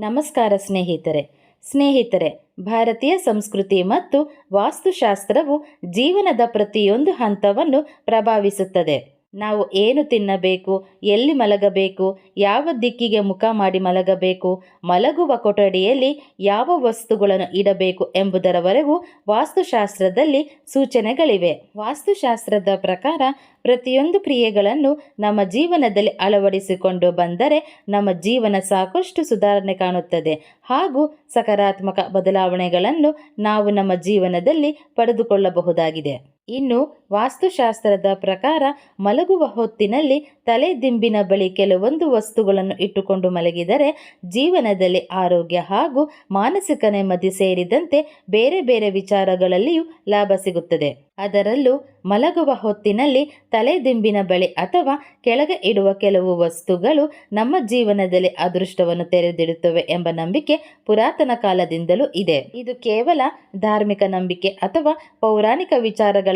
ನಮಸ್ಕಾರ ಸ್ನೇಹಿತರೆ. ಸ್ನೇಹಿತರೆ ಭಾರತೀಯ ಸಂಸ್ಕೃತಿ ಮತ್ತು ವಾಸ್ತುಶಾಸ್ತ್ರವು ಜೀವನದ ಪ್ರತಿಯೊಂದು ಹಂತವನ್ನು ಪ್ರಭಾವಿಸುತ್ತದೆ. ನಾವು ಏನು ತಿನ್ನಬೇಕು, ಎಲ್ಲಿ ಮಲಗಬೇಕು, ಯಾವ ದಿಕ್ಕಿಗೆ ಮುಖ ಮಾಡಿ ಮಲಗಬೇಕು, ಮಲಗುವ ಕೊಠಡಿಯಲ್ಲಿ ಯಾವ ವಸ್ತುಗಳನ್ನು ಇಡಬೇಕು ಎಂಬುದರವರೆಗೂ ವಾಸ್ತುಶಾಸ್ತ್ರದಲ್ಲಿ ಸೂಚನೆಗಳಿವೆ. ವಾಸ್ತುಶಾಸ್ತ್ರದ ಪ್ರಕಾರ ಪ್ರತಿಯೊಂದು ಕ್ರಿಯೆಗಳನ್ನು ನಮ್ಮ ಜೀವನದಲ್ಲಿ ಅಳವಡಿಸಿಕೊಂಡು ಬಂದರೆ ನಮ್ಮ ಜೀವನ ಸಾಕಷ್ಟು ಸುಧಾರಣೆ ಕಾಣುತ್ತದೆ. ಹಾಗೂ ಸಕಾರಾತ್ಮಕ ಬದಲಾವಣೆಗಳನ್ನು ನಾವು ನಮ್ಮ ಜೀವನದಲ್ಲಿ ಪಡೆದುಕೊಳ್ಳಬಹುದಾಗಿದೆ. ಇನ್ನು ವಾಸ್ತುಶಾಸ್ತ್ರದ ಪ್ರಕಾರ ಮಲಗುವ ಹೊತ್ತಿನಲ್ಲಿ ತಲೆ ದಿಂಬಿನ ಬಳಿ ಕೆಲವೊಂದು ವಸ್ತುಗಳನ್ನು ಇಟ್ಟುಕೊಂಡು ಮಲಗಿದರೆ ಜೀವನದಲ್ಲಿ ಆರೋಗ್ಯ ಹಾಗೂ ಮಾನಸಿಕ ನೆಮ್ಮದಿ ಸೇರಿದಂತೆ ಬೇರೆ ಬೇರೆ ವಿಚಾರಗಳಲ್ಲಿಯೂ ಲಾಭ ಸಿಗುತ್ತದೆ. ಅದರಲ್ಲೂ ಮಲಗುವ ಹೊತ್ತಿನಲ್ಲಿ ತಲೆ ದಿಂಬಿನ ಬಳಿ ಅಥವಾ ಕೆಳಗೆ ಇಡುವ ಕೆಲವು ವಸ್ತುಗಳು ನಮ್ಮ ಜೀವನದಲ್ಲಿ ಅದೃಷ್ಟವನ್ನು ತೆರೆದಿಡುತ್ತವೆ ಎಂಬ ನಂಬಿಕೆ ಪುರಾತನ ಕಾಲದಿಂದಲೂ ಇದೆ. ಇದು ಕೇವಲ ಧಾರ್ಮಿಕ ನಂಬಿಕೆ ಅಥವಾ ಪೌರಾಣಿಕ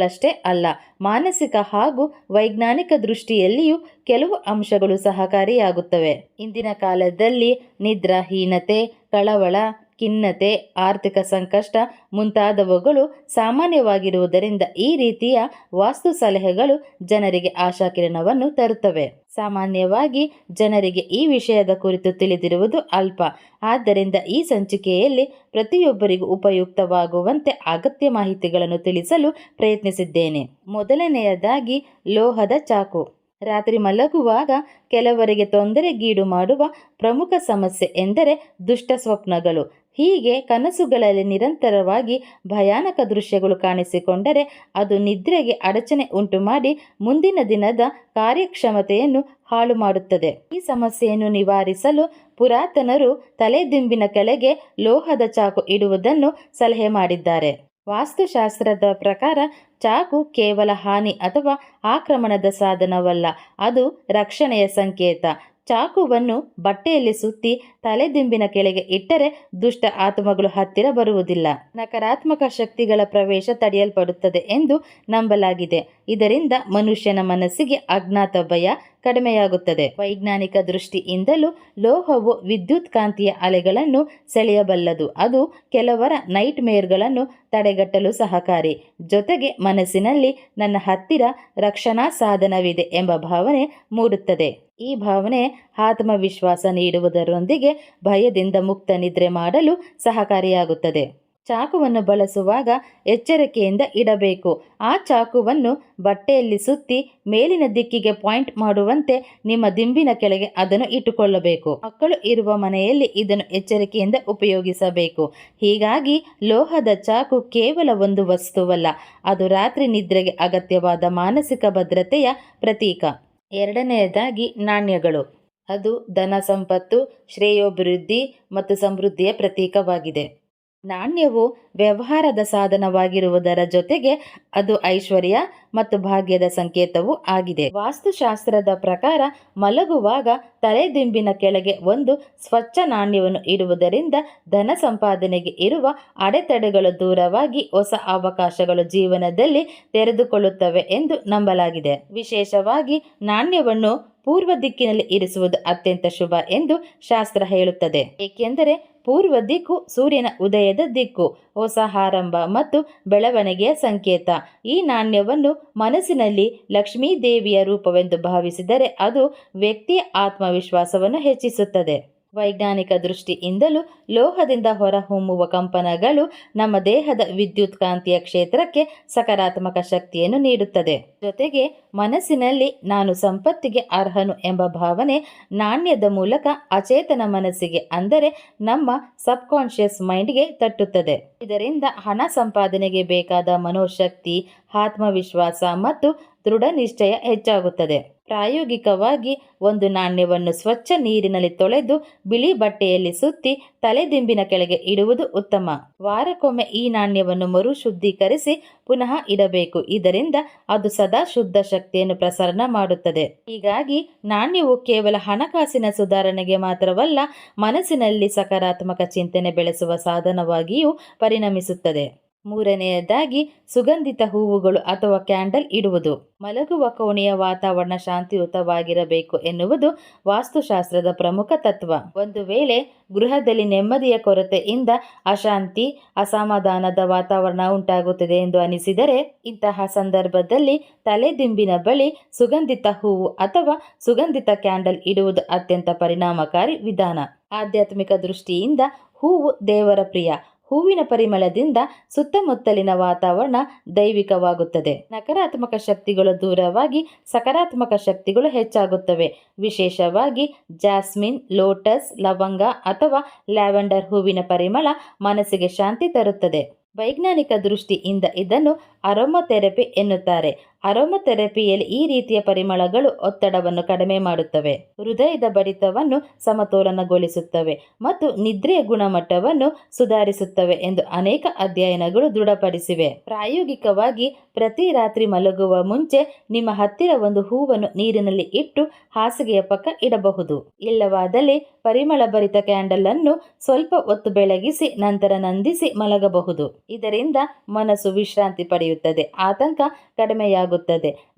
ವಿಚಾರಗಳಷ್ಟೇ ಅಲ್ಲ ಮಾನಸಿಕ ಹಾಗೂ ವೈಜ್ಞಾನಿಕ ದೃಷ್ಟಿಯಲ್ಲಿಯೂ ಕೆಲವು ಅಂಶಗಳು ಸಹಕಾರಿಯಾಗುತ್ತವೆ. ಇಂದಿನ ಕಾಲದಲ್ಲಿ ನಿದ್ರಾಹೀನತೆ ಕಳವಳ ಖಿನ್ನತೆ, ಆರ್ಥಿಕ ಸಂಕಷ್ಟ ಮುಂತಾದವುಗಳು ಸಾಮಾನ್ಯವಾಗಿರುವುದರಿಂದ ಈ ರೀತಿಯ ವಾಸ್ತು ಸಲಹೆಗಳು ಜನರಿಗೆ ಆಶಾಕಿರಣವನ್ನು ತರುತ್ತವೆ. ಸಾಮಾನ್ಯವಾಗಿ ಜನರಿಗೆ ಈ ವಿಷಯದ ಕುರಿತು ತಿಳಿದಿರುವುದು ಅಲ್ಪ. ಆದ್ದರಿಂದ ಈ ಸಂಚಿಕೆಯಲ್ಲಿ ಪ್ರತಿಯೊಬ್ಬರಿಗೂ ಉಪಯುಕ್ತವಾಗುವಂತೆ ಅಗತ್ಯ ಮಾಹಿತಿಗಳನ್ನು ತಿಳಿಸಲು ಪ್ರಯತ್ನಿಸಿದ್ದೇನೆ. ಮೊದಲನೆಯದಾಗಿ, ಲೋಹದ ಚಾಕು. ರಾತ್ರಿ ಮಲಗುವಾಗ ಕೆಲವರಿಗೆ ತೊಂದರೆಗೀಡು ಮಾಡುವ ಪ್ರಮುಖ ಸಮಸ್ಯೆ ಎಂದರೆ ದುಷ್ಟ ಸ್ವಪ್ನಗಳು. ಹೀಗೆ ಕನಸುಗಳಲ್ಲಿ ನಿರಂತರವಾಗಿ ಭಯಾನಕ ದೃಶ್ಯಗಳು ಕಾಣಿಸಿಕೊಂಡರೆ ಅದು ನಿದ್ರೆಗೆ ಅಡಚಣೆ ಉಂಟು ಮಾಡಿ ಮುಂದಿನ ದಿನದ ಕಾರ್ಯಕ್ಷಮತೆಯನ್ನು ಹಾಳು ಮಾಡುತ್ತದೆ. ಈ ಸಮಸ್ಯೆಯನ್ನು ನಿವಾರಿಸಲು ಪುರಾತನರು ತಲೆದಿಂಬಿನ ಕೆಳಗೆ ಲೋಹದ ಚಾಕು ಇಡುವುದನ್ನು ಸಲಹೆ ಮಾಡಿದ್ದಾರೆ. ವಾಸ್ತುಶಾಸ್ತ್ರದ ಪ್ರಕಾರ ಚಾಕು ಕೇವಲ ಹಾನಿ ಅಥವಾ ಆಕ್ರಮಣದ ಸಾಧನವಲ್ಲ ಅದು ರಕ್ಷಣೆಯ ಸಂಕೇತ. ಚಾಕುವನ್ನು ಬಟ್ಟೆಯಲ್ಲಿ ಸುತ್ತಿ ತಲೆದಿಂಬಿನ ಕೆಳಗೆ ಇಟ್ಟರೆ ದುಷ್ಟ ಆತ್ಮಗಳು ಹತ್ತಿರ ಬರುವುದಿಲ್ಲ. ನಕಾರಾತ್ಮಕ ಶಕ್ತಿಗಳ ಪ್ರವೇಶ ತಡೆಯಲ್ಪಡುತ್ತದೆ ಎಂದು ನಂಬಲಾಗಿದೆ. ಇದರಿಂದ ಮನುಷ್ಯನ ಮನಸ್ಸಿಗೆ ಅಜ್ಞಾತ ಭಯ ಕಡಿಮೆಯಾಗುತ್ತದೆ. ವೈಜ್ಞಾನಿಕ ದೃಷ್ಟಿಯಿಂದಲೂ ಲೋಹವು ವಿದ್ಯುತ್ ಕಾಂತಿಯ ಅಲೆಗಳನ್ನು ಸೆಳೆಯಬಲ್ಲದು. ಅದು ಕೆಲವರ ನೈಟ್ ಮೇರ್ಗಳನ್ನು ತಡೆಗಟ್ಟಲು ಸಹಕಾರಿ. ಜೊತೆಗೆ ಮನಸ್ಸಿನಲ್ಲಿ ನನ್ನ ಹತ್ತಿರ ರಕ್ಷಣಾ ಸಾಧನವಿದೆ ಎಂಬ ಭಾವನೆ ಮೂಡುತ್ತದೆ. ಈ ಭಾವನೆ ಆತ್ಮವಿಶ್ವಾಸ ನೀಡುವುದರೊಂದಿಗೆ ಭಯದಿಂದ ಮುಕ್ತ ನಿದ್ರೆ ಮಾಡಲು ಸಹಕಾರಿಯಾಗುತ್ತದೆ. ಚಾಕುವನ್ನು ಬಳಸುವಾಗ ಎಚ್ಚರಿಕೆಯಿಂದ ಇಡಬೇಕು. ಆ ಚಾಕುವನ್ನು ಬಟ್ಟೆಯಲ್ಲಿ ಸುತ್ತಿ ಮೇಲಿನ ದಿಕ್ಕಿಗೆ ಪಾಯಿಂಟ್ ಮಾಡುವಂತೆ ನಿಮ್ಮ ದಿಂಬಿನ ಕೆಳಗೆ ಅದನ್ನು ಇಟ್ಟುಕೊಳ್ಳಬೇಕು. ಮಕ್ಕಳು ಇರುವ ಮನೆಯಲ್ಲಿ ಇದನ್ನು ಎಚ್ಚರಿಕೆಯಿಂದ ಉಪಯೋಗಿಸಬೇಕು. ಹೀಗಾಗಿ ಲೋಹದ ಚಾಕು ಕೇವಲ ಒಂದು ವಸ್ತುವಲ್ಲ, ಅದು ರಾತ್ರಿ ನಿದ್ರೆಗೆ ಅಗತ್ಯವಾದ ಮಾನಸಿಕ ಭದ್ರತೆಯ ಪ್ರತೀಕ. ಎರಡನೆಯದಾಗಿ ನಾಣ್ಯಗಳು. ಅದು ಧನ ಸಂಪತ್ತು ಶ್ರೇಯೋಭಿವೃದ್ಧಿ ಮತ್ತು ಸಮೃದ್ಧಿಯ ಪ್ರತೀಕವಾಗಿದೆ. ನಾಣ್ಯವು ವ್ಯವಹಾರದ ಸಾಧನವಾಗಿರುವುದರ ಜೊತೆಗೆ ಅದು ಐಶ್ವರ್ಯ ಮತ್ತು ಭಾಗ್ಯದ ಸಂಕೇತವೂ ಆಗಿದೆ. ವಾಸ್ತುಶಾಸ್ತ್ರದ ಪ್ರಕಾರ ಮಲಗುವಾಗ ತಲೆದಿಂಬಿನ ಕೆಳಗೆ ಒಂದು ಸ್ವಚ್ಛ ನಾಣ್ಯವನ್ನು ಇಡುವುದರಿಂದ ಧನ ಸಂಪಾದನೆಗೆ ಇರುವ ಅಡೆತಡೆಗಳು ದೂರವಾಗಿ ಹೊಸ ಅವಕಾಶಗಳು ಜೀವನದಲ್ಲಿ ತೆರೆದುಕೊಳ್ಳುತ್ತವೆ ಎಂದು ನಂಬಲಾಗಿದೆ. ವಿಶೇಷವಾಗಿ ನಾಣ್ಯವನ್ನು ಪೂರ್ವ ದಿಕ್ಕಿನಲ್ಲಿ ಇರಿಸುವುದು ಅತ್ಯಂತ ಶುಭ ಎಂದು ಶಾಸ್ತ್ರ ಹೇಳುತ್ತದೆ. ಏಕೆಂದರೆ ಪೂರ್ವ ದಿಕ್ಕು ಸೂರ್ಯನ ಉದಯದ ದಿಕ್ಕು ಹೊಸ ಆರಂಭ ಮತ್ತು ಬೆಳವಣಿಗೆಯ ಸಂಕೇತ. ಈ ನಾಣ್ಯವನ್ನು ಮನಸ್ಸಿನಲ್ಲಿ ಲಕ್ಷ್ಮೀ ದೇವಿಯ ರೂಪವೆಂದು ಭಾವಿಸಿದರೆ ಅದು ವ್ಯಕ್ತಿಯ ಆತ್ಮವಿಶ್ವಾಸವನ್ನು ಹೆಚ್ಚಿಸುತ್ತದೆ. ವೈಜ್ಞಾನಿಕ ದೃಷ್ಟಿಯಿಂದಲೂ ಲೋಹದಿಂದ ಹೊರಹೊಮ್ಮುವ ಕಂಪನಗಳು ನಮ್ಮ ದೇಹದ ವಿದ್ಯುತ್ ಕಾಂತಿಯ ಕ್ಷೇತ್ರಕ್ಕೆ ಸಕಾರಾತ್ಮಕ ಶಕ್ತಿಯನ್ನು ನೀಡುತ್ತದೆ. ಜೊತೆಗೆ ಮನಸ್ಸಿನಲ್ಲಿ ನಾನು ಸಂಪತ್ತಿಗೆ ಅರ್ಹನು ಎಂಬ ಭಾವನೆ ನಾಣ್ಯದ ಮೂಲಕ ಅಚೇತನ ಮನಸ್ಸಿಗೆ ಅಂದರೆ ನಮ್ಮ ಸಬ್ಕಾನ್ಷಿಯಸ್ ಮೈಂಡ್ಗೆ ತಟ್ಟುತ್ತದೆ. ಇದರಿಂದ ಹಣ ಸಂಪಾದನೆಗೆ ಬೇಕಾದ ಮನೋಶಕ್ತಿ, ಆತ್ಮವಿಶ್ವಾಸ ಮತ್ತು ದೃಢ ನಿಶ್ಚಯ ಹೆಚ್ಚಾಗುತ್ತದೆ. ಪ್ರಾಯೋಗಿಕವಾಗಿ ಒಂದು ನಾಣ್ಯವನ್ನು ಸ್ವಚ್ಛ ನೀರಿನಲ್ಲಿ ತೊಳೆದು ಬಿಳಿ ಬಟ್ಟೆಯಲ್ಲಿ ಸುತ್ತಿ ತಲೆದಿಂಬಿನ ಕೆಳಗೆ ಇಡುವುದು ಉತ್ತಮ. ವಾರಕ್ಕೊಮ್ಮೆ ಈ ನಾಣ್ಯವನ್ನು ಮರು ಶುದ್ಧೀಕರಿಸಿ ಪುನಃ ಇಡಬೇಕು. ಇದರಿಂದ ಅದು ಸದಾ ಶುದ್ಧ ಶಕ್ತಿಯನ್ನು ಪ್ರಸರಣ ಮಾಡುತ್ತದೆ. ಹೀಗಾಗಿ ನಾಣ್ಯವು ಕೇವಲ ಹಣಕಾಸಿನ ಸುಧಾರಣೆಗೆ ಮಾತ್ರವಲ್ಲ, ಮನಸ್ಸಿನಲ್ಲಿ ಸಕಾರಾತ್ಮಕ ಚಿಂತನೆ ಬೆಳೆಸುವ ಸಾಧನವಾಗಿಯೂ ಪರಿಣಮಿಸುತ್ತದೆ. ಮೂರನೆಯದಾಗಿ ಸುಗಂಧಿತ ಹೂವುಗಳು ಅಥವಾ ಕ್ಯಾಂಡಲ್ ಇಡುವುದು. ಮಲಗುವ ಕೋಣೆಯ ವಾತಾವರಣ ಶಾಂತಿಯುತವಾಗಿರಬೇಕು ಎನ್ನುವುದು ವಾಸ್ತುಶಾಸ್ತ್ರದ ಪ್ರಮುಖ ತತ್ವ. ಒಂದು ವೇಳೆ ಗೃಹದಲ್ಲಿ ನೆಮ್ಮದಿಯ ಕೊರತೆಯಿಂದ ಅಶಾಂತಿ, ಅಸಮಾಧಾನದ ವಾತಾವರಣ ಉಂಟಾಗುತ್ತದೆ ಎಂದು ಅನಿಸಿದರೆ ಇಂತಹ ಸಂದರ್ಭದಲ್ಲಿ ತಲೆದಿಂಬಿನ ಬಳಿ ಸುಗಂಧಿತ ಹೂವು ಅಥವಾ ಸುಗಂಧಿತ ಕ್ಯಾಂಡಲ್ ಇಡುವುದು ಅತ್ಯಂತ ಪರಿಣಾಮಕಾರಿ ವಿಧಾನ. ಆಧ್ಯಾತ್ಮಿಕ ದೃಷ್ಟಿಯಿಂದ ಹೂವು ದೇವರ ಪ್ರಿಯ. ಹೂವಿನ ಪರಿಮಳದಿಂದ ಸುತ್ತಮುತ್ತಲಿನ ವಾತಾವರಣ ದೈವಿಕವಾಗುತ್ತದೆ. ನಕಾರಾತ್ಮಕ ಶಕ್ತಿಗಳು ದೂರವಾಗಿ ಸಕಾರಾತ್ಮಕ ಶಕ್ತಿಗಳು ಹೆಚ್ಚಾಗುತ್ತವೆ. ವಿಶೇಷವಾಗಿ ಜಾಸ್ಮಿನ್, ಲೋಟಸ್, ಲವಂಗ ಅಥವಾ ಲ್ಯಾವೆಂಡರ್ ಹೂವಿನ ಪರಿಮಳ ಮನಸ್ಸಿಗೆ ಶಾಂತಿ ತರುತ್ತದೆ. ವೈಜ್ಞಾನಿಕ ದೃಷ್ಟಿಯಿಂದ ಇದನ್ನು ಅರೋಮಥೆರಪಿ ಎನ್ನುತ್ತಾರೆ. ಅರೋಮಥೆರಪಿಯಲ್ಲಿ ಈ ರೀತಿಯ ಪರಿಮಳಗಳು ಒತ್ತಡವನ್ನು ಕಡಿಮೆ ಮಾಡುತ್ತವೆ. ಹೃದಯದ ಬಡಿತವನ್ನು ಸಮತೋಲನಗೊಳಿಸುತ್ತವೆ ಮತ್ತು ನಿದ್ರೆಯ ಗುಣಮಟ್ಟವನ್ನು ಸುಧಾರಿಸುತ್ತವೆ ಎಂದು ಅನೇಕ ಅಧ್ಯಯನಗಳು ದೃಢಪಡಿಸಿವೆ. ಪ್ರಾಯೋಗಿಕವಾಗಿ ಪ್ರತಿ ರಾತ್ರಿ ಮಲಗುವ ಮುಂಚೆ ನಿಮ್ಮ ಹತ್ತಿರ ಒಂದು ಹೂವನ್ನು ನೀರಿನಲ್ಲಿ ಇಟ್ಟು ಹಾಸಿಗೆಯ ಪಕ್ಕ ಇಡಬಹುದು. ಇಲ್ಲವಾದಲ್ಲಿ ಪರಿಮಳ ಭರಿತ ಕ್ಯಾಂಡಲ್ ಅನ್ನು ಸ್ವಲ್ಪ ಹೊತ್ತು ಬೆಳಗಿಸಿ ನಂತರ ನಂದಿಸಿ ಮಲಗಬಹುದು. ಇದರಿಂದ ಮನಸ್ಸು ವಿಶ್ರಾಂತಿ ಪಡೆಯುತ್ತದೆ. ಆತಂಕ ಕಡಿಮೆಯಾಗುತ್ತದೆ.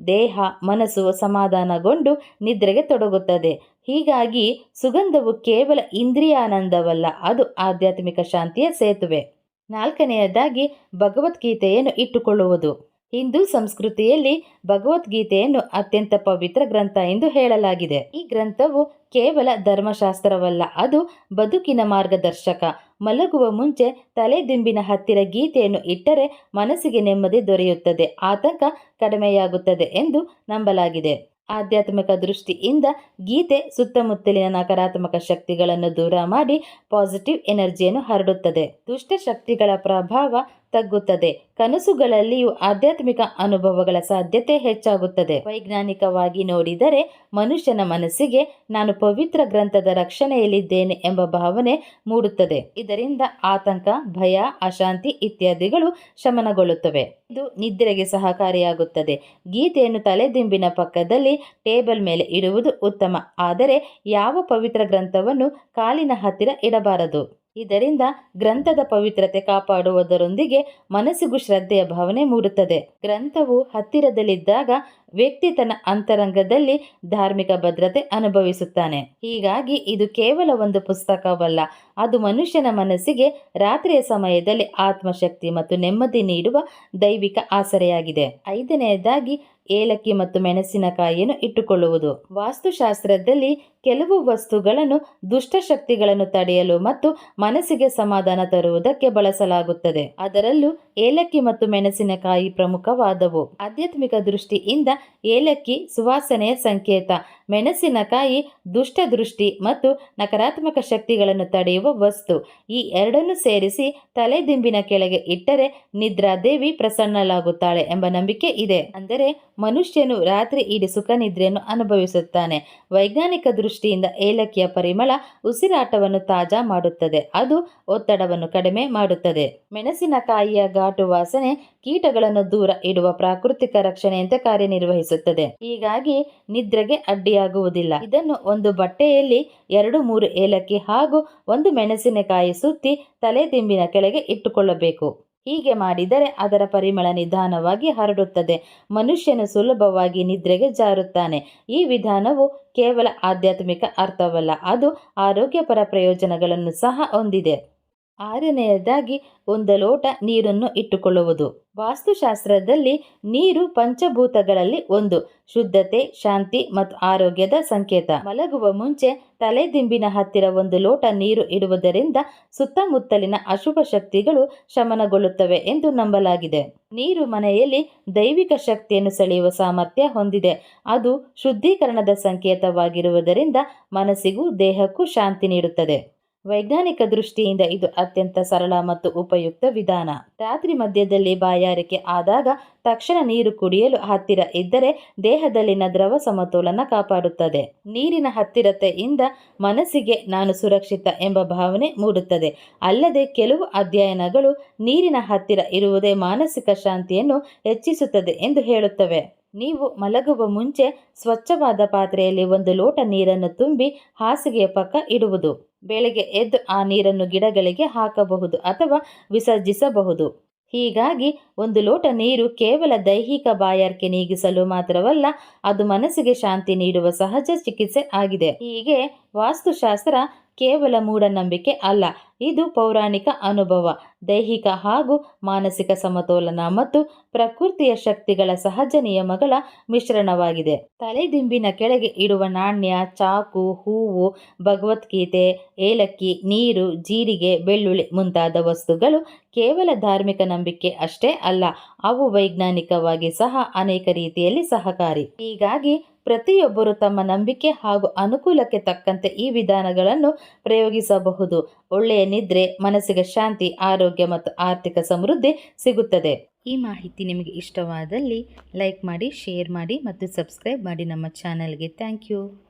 ದೇಹ, ಮನಸ್ಸು ಸಮಾಧಾನಗೊಂಡು ನಿದ್ರೆಗೆ ತೊಡಗುತ್ತದೆ. ಹೀಗಾಗಿ ಸುಗಂಧವು ಕೇವಲ ಇಂದ್ರಿಯಾನಂದವಲ್ಲ, ಅದು ಆಧ್ಯಾತ್ಮಿಕ ಶಾಂತಿಯ ಸೇತುವೆ. ನಾಲ್ಕನೆಯದಾಗಿ ಭಗವದ್ಗೀತೆಯನ್ನು ಇಟ್ಟುಕೊಳ್ಳುವುದು. ಹಿಂದೂ ಸಂಸ್ಕೃತಿಯಲ್ಲಿ ಭಗವದ್ಗೀತೆಯನ್ನು ಅತ್ಯಂತ ಪವಿತ್ರ ಗ್ರಂಥ ಎಂದು ಹೇಳಲಾಗಿದೆ. ಈ ಗ್ರಂಥವು ಕೇವಲ ಧರ್ಮಶಾಸ್ತ್ರವಲ್ಲ, ಅದು ಬದುಕಿನ ಮಾರ್ಗದರ್ಶಕ. ಮಲಗುವ ಮುಂಚೆ ತಲೆದಿಂಬಿನ ಹತ್ತಿರ ಗೀತೆಯನ್ನು ಇಟ್ಟರೆ ಮನಸ್ಸಿಗೆ ನೆಮ್ಮದಿ ದೊರೆಯುತ್ತದೆ. ಆತಂಕ ಕಡಿಮೆಯಾಗುತ್ತದೆ ಎಂದು ನಂಬಲಾಗಿದೆ. ಆಧ್ಯಾತ್ಮಿಕ ದೃಷ್ಟಿಯಿಂದ ಗೀತೆ ಸುತ್ತಮುತ್ತಲಿನ ನಕಾರಾತ್ಮಕ ಶಕ್ತಿಗಳನ್ನು ದೂರ ಮಾಡಿ ಪಾಸಿಟಿವ್ ಎನರ್ಜಿಯನ್ನು ಹರಡುತ್ತದೆ. ದುಷ್ಟ ಶಕ್ತಿಗಳ ಪ್ರಭಾವ ತಗ್ಗುತ್ತದೆ. ಕನಸುಗಳಲ್ಲಿಯೂ ಆಧ್ಯಾತ್ಮಿಕ ಅನುಭವಗಳ ಸಾಧ್ಯತೆ ಹೆಚ್ಚಾಗುತ್ತದೆ. ವೈಜ್ಞಾನಿಕವಾಗಿ ನೋಡಿದರೆ ಮನುಷ್ಯನ ಮನಸ್ಸಿಗೆ ನಾನು ಪವಿತ್ರ ಗ್ರಂಥದ ರಕ್ಷಣೆಯಲ್ಲಿದ್ದೇನೆ ಎಂಬ ಭಾವನೆ ಮೂಡುತ್ತದೆ. ಇದರಿಂದ ಆತಂಕ, ಭಯ, ಅಶಾಂತಿ ಇತ್ಯಾದಿಗಳು ಶಮನಗೊಳ್ಳುತ್ತವೆ. ಇದು ನಿದ್ರೆಗೆ ಸಹಕಾರಿಯಾಗುತ್ತದೆ. ಗೀತೆಯನ್ನು ತಲೆದಿಂಬಿನ ಪಕ್ಕದಲ್ಲಿ ಟೇಬಲ್ ಮೇಲೆ ಇಡುವುದು ಉತ್ತಮ. ಆದರೆ ಯಾವ ಪವಿತ್ರ ಗ್ರಂಥವನ್ನು ಕಾಲಿನ ಹತ್ತಿರ ಇಡಬಾರದು? ಇದರಿಂದ ಗ್ರಂಥದ ಪವಿತ್ರತೆ ಕಾಪಾಡುವುದರೊಂದಿಗೆ ಮನಸ್ಸಿಗೂ ಶ್ರದ್ಧೆಯ ಭಾವನೆ ಮೂಡುತ್ತದೆ. ಗ್ರಂಥವು ಹತ್ತಿರದಲ್ಲಿದ್ದಾಗ ವ್ಯಕ್ತಿ ತನ್ನ ಅಂತರಂಗದಲ್ಲಿ ಧಾರ್ಮಿಕ ಭದ್ರತೆ ಅನುಭವಿಸುತ್ತಾನೆ. ಹೀಗಾಗಿ ಇದು ಕೇವಲ ಒಂದು ಪುಸ್ತಕವಲ್ಲ, ಅದು ಮನುಷ್ಯನ ಮನಸ್ಸಿಗೆ ರಾತ್ರಿಯ ಸಮಯದಲ್ಲಿ ಆತ್ಮಶಕ್ತಿ ಮತ್ತು ನೆಮ್ಮದಿ ನೀಡುವ ದೈವಿಕ ಆಸರೆಯಾಗಿದೆ. ಐದನೆಯದಾಗಿ ಏಲಕ್ಕಿ ಮತ್ತು ಮೆಣಸಿನಕಾಯಿಯನ್ನು ಇಟ್ಟುಕೊಳ್ಳುವುದು. ವಾಸ್ತುಶಾಸ್ತ್ರದಲ್ಲಿ ಕೆಲವು ವಸ್ತುಗಳನ್ನು ದುಷ್ಟಶಕ್ತಿಗಳನ್ನು ತಡೆಯಲು ಮತ್ತು ಮನಸ್ಸಿಗೆ ಸಮಾಧಾನ ತರುವುದಕ್ಕೆ ಬಳಸಲಾಗುತ್ತದೆ. ಅದರಲ್ಲೂ ಏಲಕ್ಕಿ ಮತ್ತು ಮೆಣಸಿನಕಾಯಿ ಪ್ರಮುಖವಾದವು. ಆಧ್ಯಾತ್ಮಿಕ ದೃಷ್ಟಿಯಿಂದ ಏಲಕ್ಕಿ ಸುವಾಸನೆಯ ಸಂಕೇತ. ಮೆಣಸಿನಕಾಯಿ ದುಷ್ಟ ದೃಷ್ಟಿ ಮತ್ತು ನಕಾರಾತ್ಮಕ ಶಕ್ತಿಗಳನ್ನು ತಡೆಯುವ ವಸ್ತು. ಈ ಎರಡನ್ನು ಸೇರಿಸಿ ತಲೆದಿಂಬಿನ ಕೆಳಗೆ ಇಟ್ಟರೆ ನಿದ್ರಾದೇವಿ ಪ್ರಸನ್ನಲಾಗುತ್ತಾಳೆ ಎಂಬ ನಂಬಿಕೆ ಇದೆ. ಅಂದರೆ ಮನುಷ್ಯನು ರಾತ್ರಿ ಇಡೀ ಸುಖ ನಿದ್ರೆಯನ್ನು ಅನುಭವಿಸುತ್ತಾನೆ. ವೈಜ್ಞಾನಿಕ ದೃಷ್ಟಿಯಿಂದ ಏಲಕ್ಕಿಯ ಪರಿಮಳ ಉಸಿರಾಟವನ್ನು ತಾಜಾ ಮಾಡುತ್ತದೆ. ಅದು ಒತ್ತಡವನ್ನು ಕಡಿಮೆ ಮಾಡುತ್ತದೆ. ಮೆಣಸಿನಕಾಯಿಯ ಘಾಟು ವಾಸನೆ ಕೀಟಗಳನ್ನು ದೂರ ಇಡುವ ಪ್ರಾಕೃತಿಕ ರಕ್ಷಣೆಯಂತೆ ಕಾರ್ಯನಿರ್ವಹಿಸುತ್ತದೆ. ಹೀಗಾಗಿ ನಿದ್ರೆಗೆ ಅಡ್ಡಿಯಾಗುವುದಿಲ್ಲ. ಇದನ್ನು ಒಂದು ಬಟ್ಟೆಯಲ್ಲಿ ಎರಡು ಮೂರು ಏಲಕ್ಕಿ ಹಾಗೂ ಒಂದು ಮೆಣಸಿನಕಾಯಿ ಸುತ್ತಿ ತಲೆದಿಂಬಿನ ಕೆಳಗೆ ಇಟ್ಟುಕೊಳ್ಳಬೇಕು. ಹೀಗೆ ಮಾಡಿದರೆ ಅದರ ಪರಿಮಳ ನಿಧಾನವಾಗಿ ಹರಡುತ್ತದೆ. ಮನುಷ್ಯನು ಸುಲಭವಾಗಿ ನಿದ್ರೆಗೆ ಜಾರುತ್ತಾನೆ. ಈ ವಿಧಾನವು ಕೇವಲ ಆಧ್ಯಾತ್ಮಿಕ ಅರ್ಥವಲ್ಲ, ಅದು ಆರೋಗ್ಯಪರ ಪ್ರಯೋಜನಗಳನ್ನು ಸಹ ಹೊಂದಿದೆ. ಆರನೆಯದಾಗಿ ಒಂದು ಲೋಟ ನೀರನ್ನು ಇಟ್ಟುಕೊಳ್ಳುವುದು. ವಾಸ್ತುಶಾಸ್ತ್ರದಲ್ಲಿ ನೀರು ಪಂಚಭೂತಗಳಲ್ಲಿ ಒಂದು. ಶುದ್ಧತೆ, ಶಾಂತಿ ಮತ್ತು ಆರೋಗ್ಯದ ಸಂಕೇತ. ಮಲಗುವ ಮುಂಚೆ ತಲೆದಿಂಬಿನ ಹತ್ತಿರ ಒಂದು ಲೋಟ ನೀರು ಇಡುವುದರಿಂದ ಸುತ್ತಮುತ್ತಲಿನ ಅಶುಭ ಶಕ್ತಿಗಳು ಶಮನಗೊಳ್ಳುತ್ತವೆ ಎಂದು ನಂಬಲಾಗಿದೆ. ನೀರು ಮನೆಯಲ್ಲಿ ದೈವಿಕ ಶಕ್ತಿಯನ್ನು ಸೆಳೆಯುವ ಸಾಮರ್ಥ್ಯ ಹೊಂದಿದೆ. ಅದು ಶುದ್ಧೀಕರಣದ ಸಂಕೇತವಾಗಿರುವುದರಿಂದ ಮನಸ್ಸಿಗೂ ದೇಹಕ್ಕೂ ಶಾಂತಿ ನೀಡುತ್ತದೆ. ವೈಜ್ಞಾನಿಕ ದೃಷ್ಟಿಯಿಂದ ಇದು ಅತ್ಯಂತ ಸರಳ ಮತ್ತು ಉಪಯುಕ್ತ ವಿಧಾನ. ರಾತ್ರಿ ಮಧ್ಯದಲ್ಲಿ ಬಾಯಾರಿಕೆ ಆದಾಗ ತಕ್ಷಣ ನೀರು ಕುಡಿಯಲು ಹತ್ತಿರ ಇದ್ದರೆ ದೇಹದಲ್ಲಿನ ದ್ರವ ಸಮತೋಲನ ಕಾಪಾಡುತ್ತದೆ. ನೀರಿನ ಹತ್ತಿರತೆಯಿಂದ ಮನಸ್ಸಿಗೆ ನಾನು ಸುರಕ್ಷಿತ ಎಂಬ ಭಾವನೆ ಮೂಡುತ್ತದೆ. ಅಲ್ಲದೆ ಕೆಲವು ಅಧ್ಯಯನಗಳು ನೀರಿನ ಹತ್ತಿರ ಇರುವುದೇ ಮಾನಸಿಕ ಶಾಂತಿಯನ್ನು ಹೆಚ್ಚಿಸುತ್ತದೆ ಎಂದು ಹೇಳುತ್ತವೆ. ನೀವು ಮಲಗುವ ಮುಂಚೆ ಸ್ವಚ್ಛವಾದ ಪಾತ್ರೆಯಲ್ಲಿ ಒಂದು ಲೋಟ ನೀರನ್ನು ತುಂಬಿ ಹಾಸಿಗೆಯ ಪಕ್ಕ ಇಡುವುದು. ಬೆಳಗ್ಗೆ ಎದ್ದು ಆ ನೀರನ್ನು ಗಿಡಗಳಿಗೆ ಹಾಕಬಹುದು ಅಥವಾ ವಿಸರ್ಜಿಸಬಹುದು. ಹೀಗಾಗಿ ಒಂದು ಲೋಟ ನೀರು ಕೇವಲ ದೈಹಿಕ ಬಾಯಾರಿಕೆ ನೀಗಿಸಲು ಮಾತ್ರವಲ್ಲ, ಅದು ಮನಸ್ಸಿಗೆ ಶಾಂತಿ ನೀಡುವ ಸಹಜ ಚಿಕಿತ್ಸೆ ಆಗಿದೆ. ಹೀಗೆ ವಾಸ್ತುಶಾಸ್ತ್ರ ಕೇವಲ ಮೂಢನಂಬಿಕೆ ಅಲ್ಲ. ಇದು ಪೌರಾಣಿಕ ಅನುಭವ. ದೈಹಿಕ ಹಾಗೂ ಮಾನಸಿಕ ಸಮತೋಲನ ಮತ್ತು ಪ್ರಕೃತಿಯ ಶಕ್ತಿಗಳ ಸಹಜ ನಿಯಮಗಳ ಮಿಶ್ರಣವಾಗಿದೆ. ತಲೆದಿಂಬಿನ ಕೆಳಗೆ ಇಡುವ ನಾಣ್ಯ, ಚಾಕು, ಹೂವು, ಭಗವದ್ಗೀತೆ, ಏಲಕ್ಕಿ, ನೀರು, ಜೀರಿಗೆ, ಬೆಳ್ಳುಳ್ಳಿ ಮುಂತಾದ ವಸ್ತುಗಳು ಕೇವಲ ಧಾರ್ಮಿಕ ನಂಬಿಕೆ ಅಷ್ಟೇ ಅಲ್ಲ, ಅವು ವೈಜ್ಞಾನಿಕವಾಗಿ ಸಹ ಅನೇಕ ರೀತಿಯಲ್ಲಿ ಸಹಕಾರಿ. ಹೀಗಾಗಿ ಪ್ರತಿಯೊಬ್ಬರು ತಮ್ಮ ನಂಬಿಕೆ ಹಾಗೂ ಅನುಕೂಲಕ್ಕೆ ತಕ್ಕಂತೆ ಈ ವಿಧಾನಗಳನ್ನು ಪ್ರಯೋಗಿಸಬಹುದು. ಒಳ್ಳೆಯ ನಿದ್ರೆ, ಮನಸ್ಸಿಗೆ ಶಾಂತಿ, ಆರೋಗ್ಯ ಮತ್ತು ಆರ್ಥಿಕ ಸಮೃದ್ಧಿ ಸಿಗುತ್ತದೆ. ಈ ಮಾಹಿತಿ ನಿಮಗೆ ಇಷ್ಟವಾದಲ್ಲಿ ಲೈಕ್ ಮಾಡಿ, ಶೇರ್ ಮಾಡಿ ಮತ್ತು ಸಬ್ಸ್ಕ್ರೈಬ್ ಮಾಡಿ ನಮ್ಮ ಚಾನಲ್ಗೆ. Thank you.